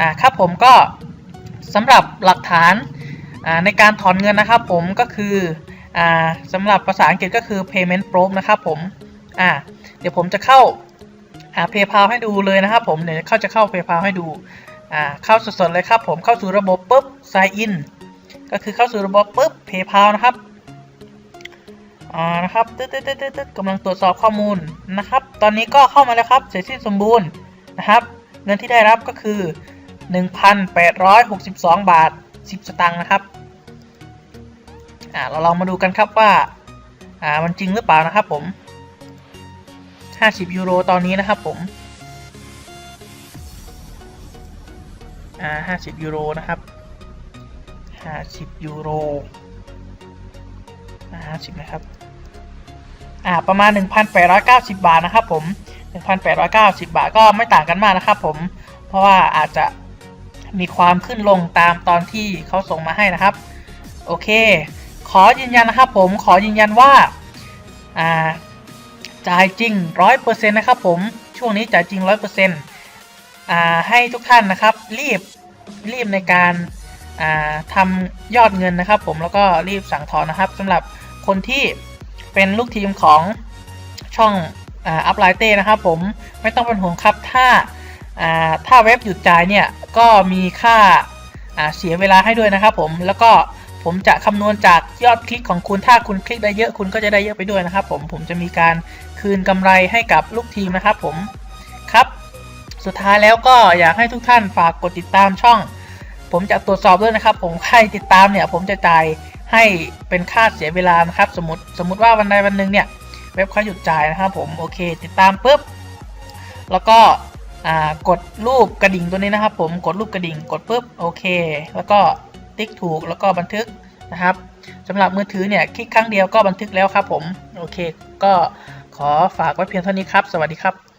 อ่าครับผมก็สำหรับหลักฐานในการถอนเงินนะครับผมก็คืออ่าสำหรับภาษาอังกฤษก็คือ payment proof นะครับผมอ่าเดี๋ยวผมจะเข้าอ่า PayPal ให้ดูเลยนะครับผมเดี๋ยวเขาจะเข้า PayPal ให้ดูอ่าเข้าสดๆเลยครับผมเข้าสู่ระบบปุ๊บ sign in ก็คือเข้าสู่ระบบปุ๊บ PayPal นะครับอ่านะครับตึ๊ดตึ๊ดตึ๊ดตึ๊ดกำลังตรวจสอบข้อมูลนะครับ ตอนนี้ก็เข้ามาแล้วครับเสร็จสิ้นสมบูรณ์นะครับ เงินที่ได้รับก็คือ 1,862 บาท 10 สตางค์นะครับอ่าเราลองมาดูกันครับว่าอ่ามันจริงหรือเปล่านะครับผม 50 ยูโรตอนนี้นะครับผมอ่า50 ยูโรนะครับ 50 ยูโรอ่า50นะครับอ่าประมาณ 1,890 บาทนะครับผม 1,890 บาทก็ไม่ต่างกันมากนะครับผม เพราะว่าอาจจะ มีความขึ้นลงตามตอนที่เขาส่งมาให้นะครับ โอเค ขอยืนยันนะครับผมขอยืนยันว่าจ่ายจริง 100%นะครับผมช่วงนี้จ่ายจริง 100%อ่าให้ทุกท่านนะครับ รีบรีบในการาทำยอดเงินนะครับผมแล้วก็รีบสั่งถอนนะครับสำหรับคนที่เป็นลูกทีมของช่องอัพไลน์เต้นะครับผมไม่ต้องเป็นห่วงครับถ้าาถ้าเว็บหยุดจ่ายเนี่ย ก็มีค่าเสียเวลาให้ด้วยนะครับผมแล้วก็ผมจะคำนวณจากยอดคลิกของคุณถ้าคุณคลิกได้เยอะคุณก็จะได้เยอะไปด้วยนะครับผมผมจะมีการคืนกำไรให้กับลูกทีมนะครับผมครับ สุดท้ายแล้วก็อยากให้ทุกท่านฝากกดติดตามช่อง ผมจะตรวจสอบด้วยนะครับ ผมใครติดตามเนี่ย ผมจะจ่ายให้เป็นค่าเสียเวลานะครับ สมมติสมมติว่าวันใดวันหนึ่งเนี่ยเว็บเขาหยุดจ่ายนะครับ ผมโอเค ติดตามปุ๊บแล้วก็ กดรูปกระดิ่งตัวนี้นะครับ ผมกดรูปกระดิ่งกดปุ๊บโอเค แล้วก็ติ๊กถูกแล้วก็บันทึกนะครับสำหรับมือถือเนี่ยคลิกครั้งเดียวก็บันทึกแล้วครับผมโอเค ก็ขอฝากไว้เพียงเท่านี้ครับ สวัสดีครับ